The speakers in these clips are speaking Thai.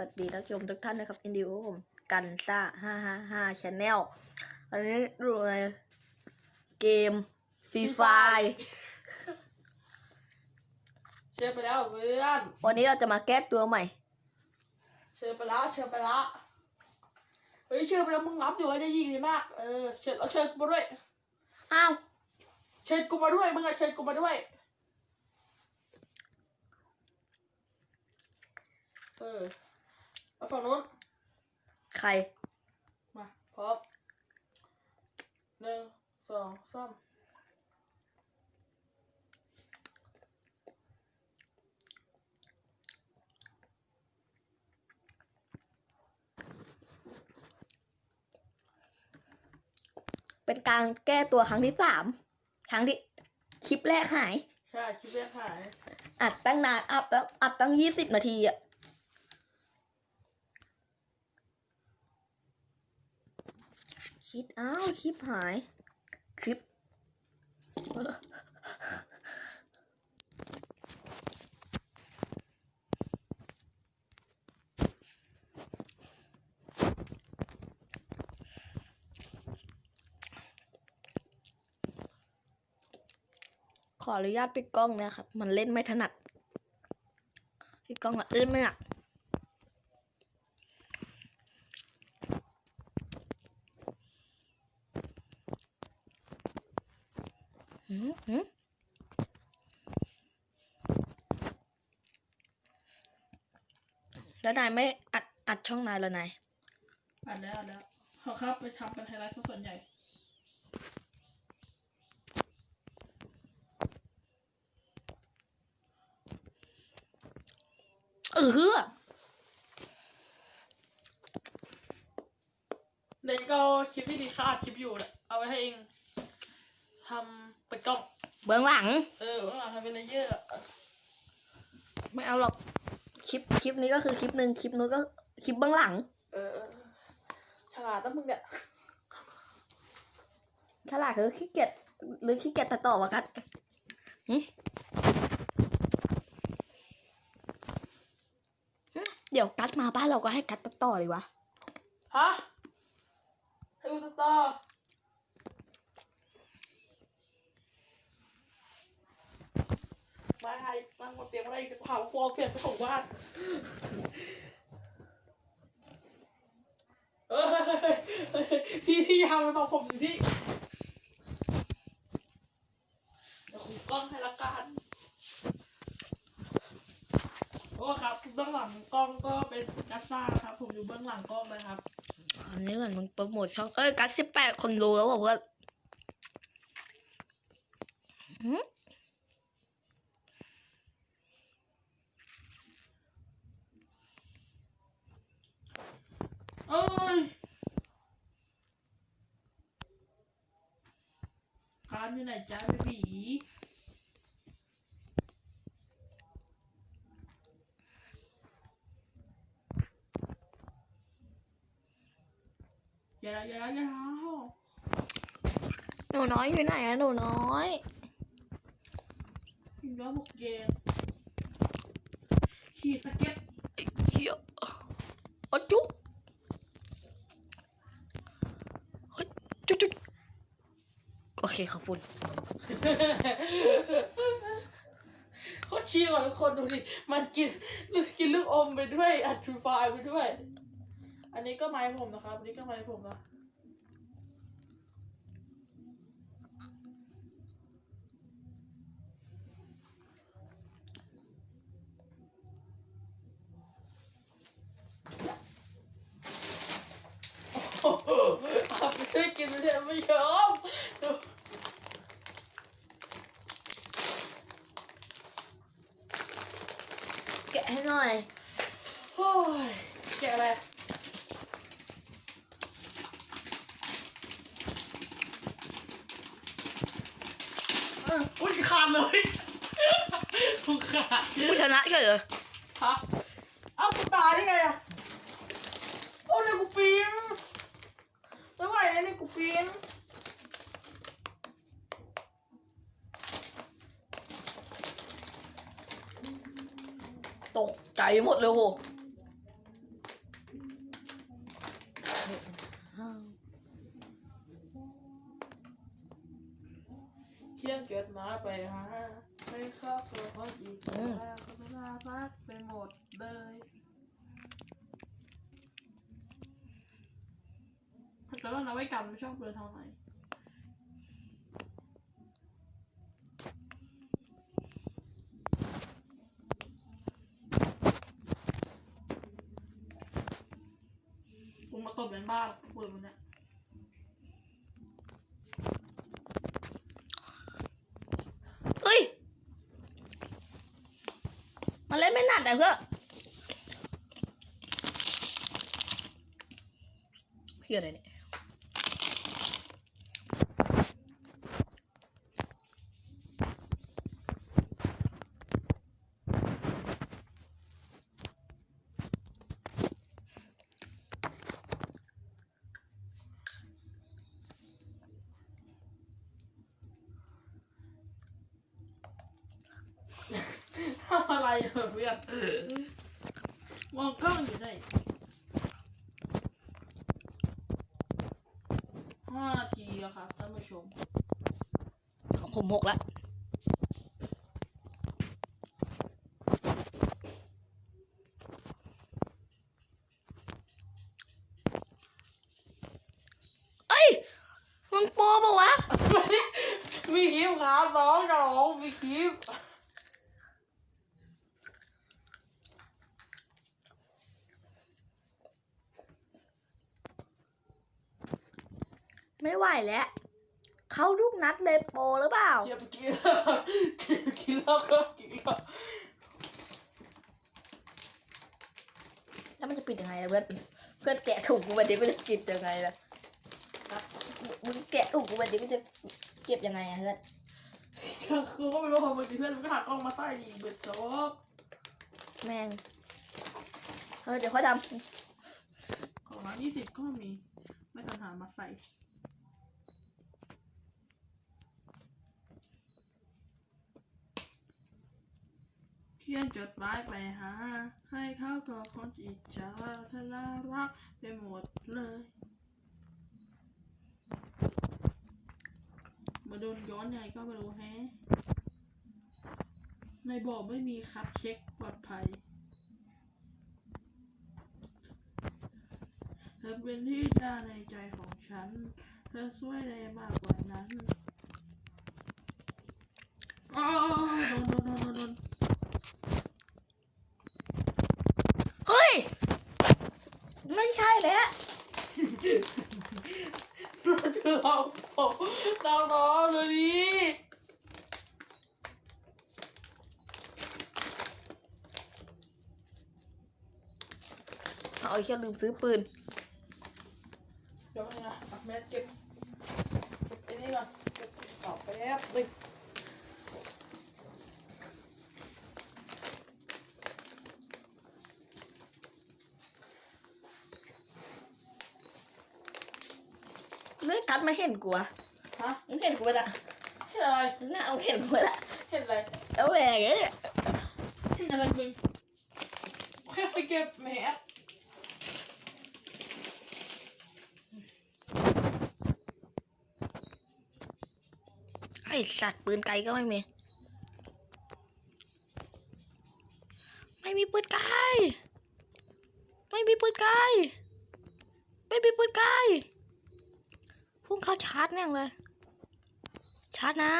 วัสดีท่านผู้ชมทุกท่านนะครับอินดีโอผมกันซ่าห้าห้าห้าชแนลอันนี้ดูในเกมฟรีไฟเชิญไปแล้วเพื่อนวันนี้เราจะมาแก้ตัวใหม่ เชิญไปแล้วเชิญไปแล้วเฮ้ยเชิญไปแล้วมึงรับอยู่ไว้ได้ยิงดีมากเออเชิญแล้วเชิญกูมาด้วยอ้าวเชิญกูมาด้วยมึงอะเชิญกูมาด้วยเออ เอาฝั่งนู้น ใคร มาพร้อมหนึ่งสองสามเป็นการแก้ตัวครั้งที่สามครั้งที่คลิปแรกหาย ใช่คิดเรียกหาย อัดตั้งนาน อัดตั้งอัดตั้งยี่สิบนาทีอะ คิด อ้าว คลิปหาย คลิป ขออนุญาตปิดกล้องนะครับ มันเล่นไม่ถนัดปิดกล้องอะเล่นไม่หนักหืมหืม แล้วนายไม่อัดอัดช่องนายแล้วนายอ่านแล้วอ่านแล้วเขาครับไปทำเป็นไฮไลท์ซะส่วนใหญ่เออเดี๋ยวก็คลิปที่ดีค่ะอัดคลิปอยู่แหละเอาไว้ให้เองทำเป็นกล้อง เบื้องหลัง เออว่าทำเป็นเลเยอร์อะไม่เอาหรอก คลิปคลิปนี้ก็คือคลิปหนึ่งคลิปนู้นก็คลิปเบื้องหลัง เออฉลาดนะมึงเนี่ยฉลาดคือขี้เกียจหรือขี้เกียจตัดต่อวะกัดหึหึเดี๋ยวกัดมาบ้านเราก็ให้กัดตัดต่อเลยวะฮะให้กูตัดต่อ มาให้นั่งบนเตียงอะไรกูหาว่ากูเอาเปลี่ยนไปส่งบ้านเออพี่พี่ยาวมาบอกผมหน่อยพี่เดี๋ยวผมกล้องให้ละกันโอ้ครับเบื้องหลังกล้องก็เป็นกัสซ่าครับ ผมอยู่เบื้องหลังกล้องนะครับอันนี้เหมือนมึงโปรโมทช่องเอ้ยกัดสิบแปดคนรู้แล้วบอกว่าหึเอ้ย พานอยู่ไหนจ้าเบบีอย่าละอย่าละอย่าละ หนูน้อยอยู่ไหนอะหนูน้อย ยิงย้อนบุกเย็นขี่สเก็ต เชี่ยโอ้จุ๊บเฮ้ยจุ๊บจุ๊บโอเค ขอบคุณ โคตรเชียร์ว่ะทุกคนดูดิ มันกินกินลูกอมไปด้วยอัดทูไฟล์ไปด้วย อันนี้ก็ไม้ผมนะครับ อันนี้ก็ไม้ผมนะโอ้โหเอาไปได้กินไม่ได้ไม่ยอม เอ้ากูตายได้ไงอะโอ้ยกูปีนตัวใหญ่เลยนี่ยกูปีนตกใจหมดเลยโหเที่ยงเกิดมาไปฮะ ครอบครัวคนอีกแล้วก็ไม่น่ารักไปหมดเลยแต่ว่าเราไว้กันไม่ชอบเดินทาไหนกูมาตบเป็นบ้าพูดมันเนี่ย เฮ้ย มัน อันไม่หนัดแต่เพื่อเพื่ออะไรเนี่ย อะไรเหรอเพื่อนมองกล้องอยู่ได้ห้านาทีแล้วครับท่านผู้ชมของผมหกละเอ้ยมึงโปรปะวะ มีคลิปครับน้องกับน้องมีคลิป ไม่ไหว แล้วเข้าลูกนัดเลยโปรหรือเปล่า เก็บกินแล้วเก็บกินแล้วก็กินแล้วแล้วมันจะปิดยังไงล่ะเพื่อนเพื่อนแกะถูกกูวันนี้ก็จะกินยังไงล่ะมึงแกะถูกกูวันนี้ก็จะเก็บยังไงอะเพื่อนคือก็ไม่รู้ว่ามันมีเพื่อนมันก็หักกล้องมาใต้ดีเบ็ดซอกแม่งเออเดี๋ยวค่อยทของร้านยี่สิบก็มี ไม่สัญหามาใส่ เขียน จดหมายไปหา ให้เขาก็คนอิจฉาเธอน่ารักไปหมดเลย มาโดนย้อนยังไงก็ไม่รู้แฮะในบอกไม่มีครับเช็คปลอดภัยเธอเป็นที่ดาในใจของฉัน เธอช่วยได้มากกว่านั้นอ้าวโดนโดนโดนโดนโดนำเฮ้ย ไม่ใช่แล้ว เราเราน้องดูดิเอาแค่ลืมซื้อปืน เดี๋ยวนะปักแม่เก็บเก็บไอ้นี่ก่อนเก็บกระเป๋าแป๊บนึง เลื่อยกัดไม่ เห็นกูอะฮะมึงเห็นกูปะน่ะเห็นอะไรหน้ามึงเห็นกูปะน่ะเห็นอะไรแล้วแหวกเนี่ยเห็นอะไรมึงแค่ไปเก็บแมสไอสัตว์ปืนไกลก็ไม่มี ไม่มีปืนไกล ไม่มีปืนไกล ไม่มีปืนไกล พุ่งเข้าชาร์จแน่งเลย ชาร์จนะ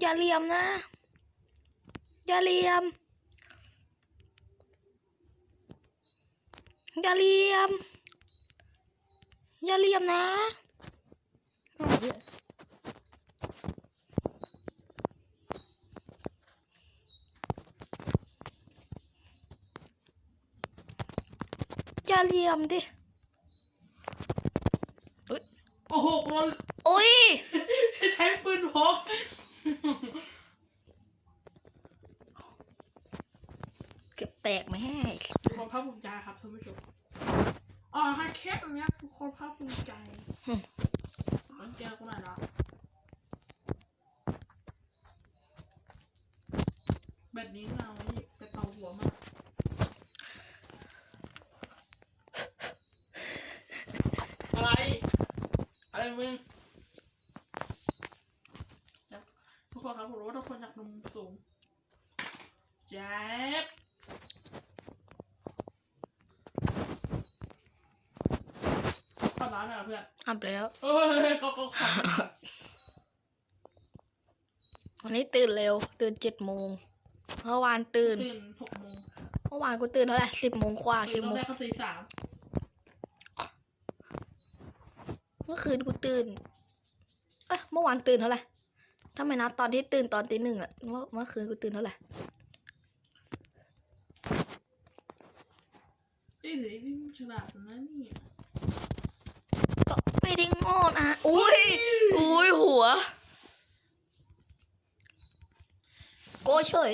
อย่าเหลี่ยมนะ อย่าเหลี่ยม อย่าเหลี่ยม อย่าเหลี่ยมนะ เอาเยอะอย่าเหลี่ยมดิโอ้โหคนโอ้ยใช้ปืนพกเก็บแตกไหมให้ทุกคนภาคภูมิใจครับท่านผู้ชมอ่าให้แค่ตรงเนี้ยทุกคนภาคภูมิใจมันเจอกูหน่อยนะ มึงทุกคนครับผมรู้ว่าทุกคนอยากนมสูงแจ๊บข้อร้านน่อยเพื่อนอับแล้วเอ้ยก็ก็ขวันนี้ตื่นเร็ว ตื่นเจ็ดโมงเมื่อวานตื่นตื่นหกโมงเมื่อวานกูตื่นเท่าไหร่สิบโมงกว่าสิบโมง ตื่นตั้งแต่ตีสาม มื่อคืนกูตื่น เอ้ยเมื่อวานตื่นเท่าไหร่ถ้าไม่นับตอนที่ตื่นตอนตีหนึ่งอะเมื่อเมื่อคืนกูตื่นเท่าไหร่เอ้ยสินี่มันฉลาดนะเนี่ยก็ไม่ได้โง่นะอุ้ยอุ้ยหัว โกเฉย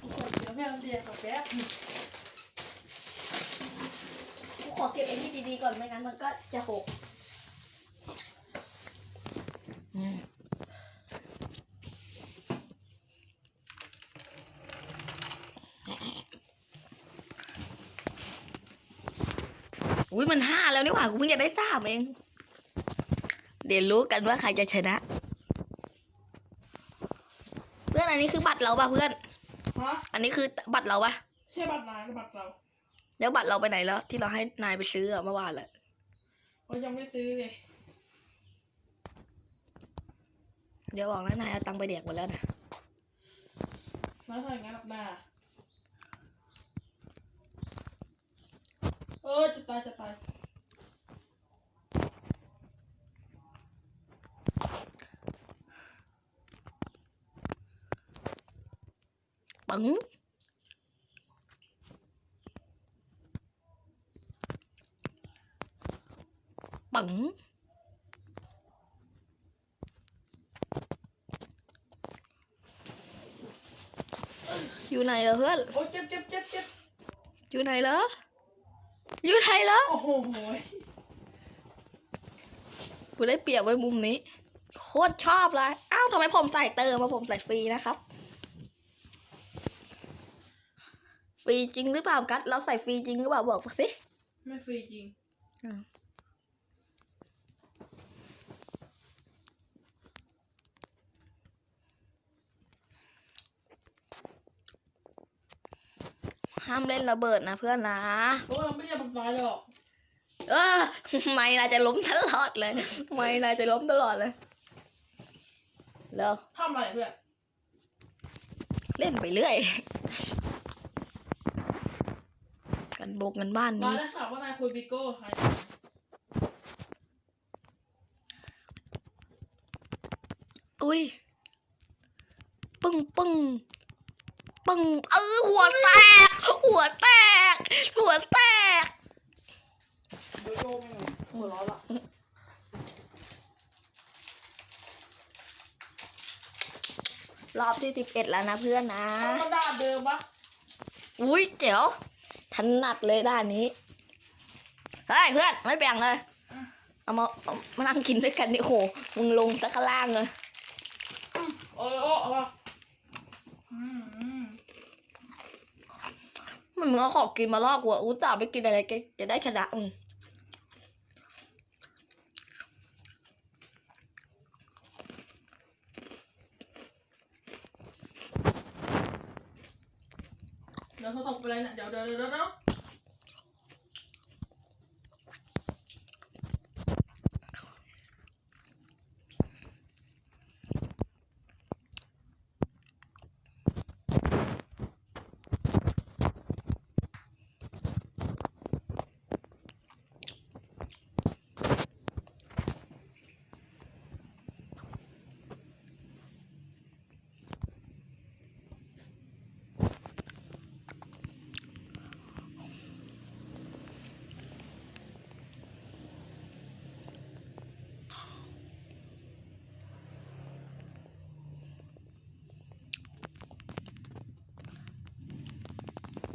ทุกคนเดี๋ยวแม่เรียนกับแป๊บกู ขอเก็บไอ้นี่ดีๆก่อนไม่งั้นมันก็จะหกอืมอุ้ยมันห้าแล้วนี่หว่ากูเพิ่งจะได้สามเอง เดี๋ยวรู้กันว่าใครจะชนะ เพื่อนอันนี้คือบัตรเราป่ะเพื่อน ฮะ อันนี้คือบัตรเราป่ะ ใช่บัตรนายหรือบัตรเรา แล้วบัตรเราไปไหนแล้ว ที่เราให้นายไปซื้ออะเมื่อวานแหละโอ้ยยังไม่ซื้อเลย เดี๋ยวบอกนะนายเอาตังค์ไปเด็กหมดแล้วนะน้อยเท่าอย่างนั้นหรอกนาเออจะตายจะตายปึ๋ง ปึ๋งอยู่ไหนเหรอเพื่อนโอ้ยเจ็บเจ็บเจ็บเจ็บอยู่ไหนเหรอ อยู่ไหนเหรอ โอ้โหโหยกูได้เปรียบไว้มุมนี้ โคตรชอบเลย อ้าวทำไมผมใส่เติมมาผมใส่ฟรีนะครับ ฟรีจริงหรือเปล่ากัสเราใส่ฟรีจริงหรือเปล่าบอกสิ ไม่ฟรีจริง ห้ามเล่นระเบิดนะเพื่อนนะโอ้ยเราไม่ได้ทำตายหรอกเออไม่น่าจะล้มตลอดเลยไม่น่าจะล้มตลอดเลยแล้วทำอะไรเพื่อนเล่นไปเรื่อย กันโบกกันบ้านมานี้ได้ข่าวว่านายคุยบิโก้ใครอุ้ยปึ้งปึ้งปึ้งเออหัวแตก หัวแตก หัวแตกบิโก้ไม่รู้หัวเร้อนละรอบที่สิบเอ็ดแล้วนะเพื่อนนะเอากระดาษเดิมปะอุ้ยเจ๋วถนัดเลยด้านนี้เฮ้ยเพื่อนไม่แบ่งเลย เอามาเอามานั่งกินด้วยกันดิโหมึงลงสักข้างล่างเลยโอ้ยโอ้เอามาอืมอืม มึงเอาของกินมาลอกกูอะอู้จ่าห์ไปกินอะไรแกจะได้ชนะอืมเดี๋ยวเขาส่งไปเลยนะเดี๋ยวเดี๋ยวเดี๋ยว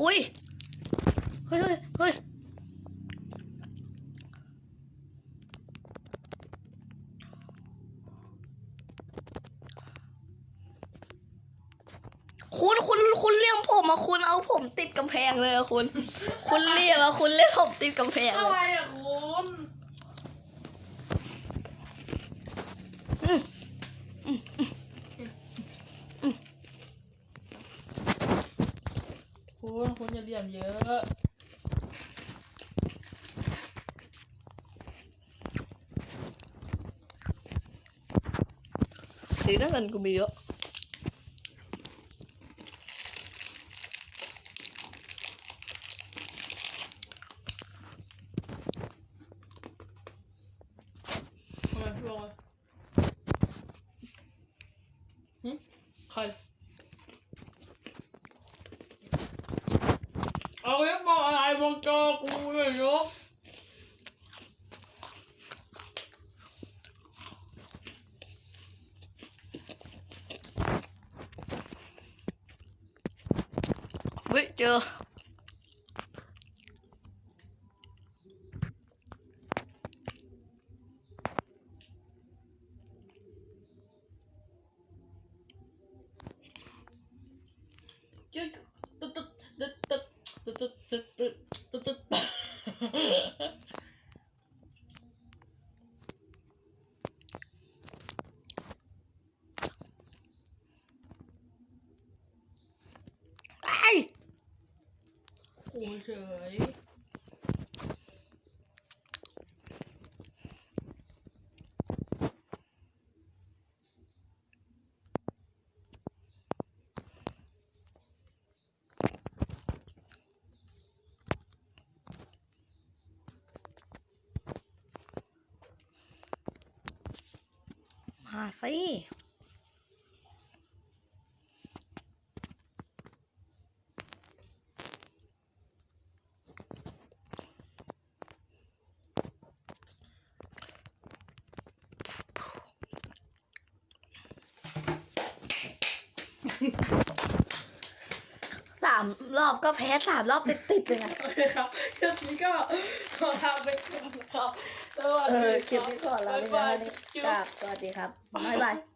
อุ้ย เฮ้ยเฮ้ยคุณคุณคุณเลี่ยมผมอะคุณเอาผมติดกำแพงเลยอะคุณ คุณเลี่ยมอะคุณเลี่ยมผมติดกำแพงอะเลย Kailangan kumiyo. 就 เฉยมาสิามรอบก็แพ้สามรอบติดติดๆเลยนะโอเคครับคลิปนี้ก็ขอลาไปก่อนนะครับสวัสเอดีอคลิปนี้ก่อนแล้วบ๊ายนะบายนี่จุ๊ครับบสวัสดีครับบ๊ายบาย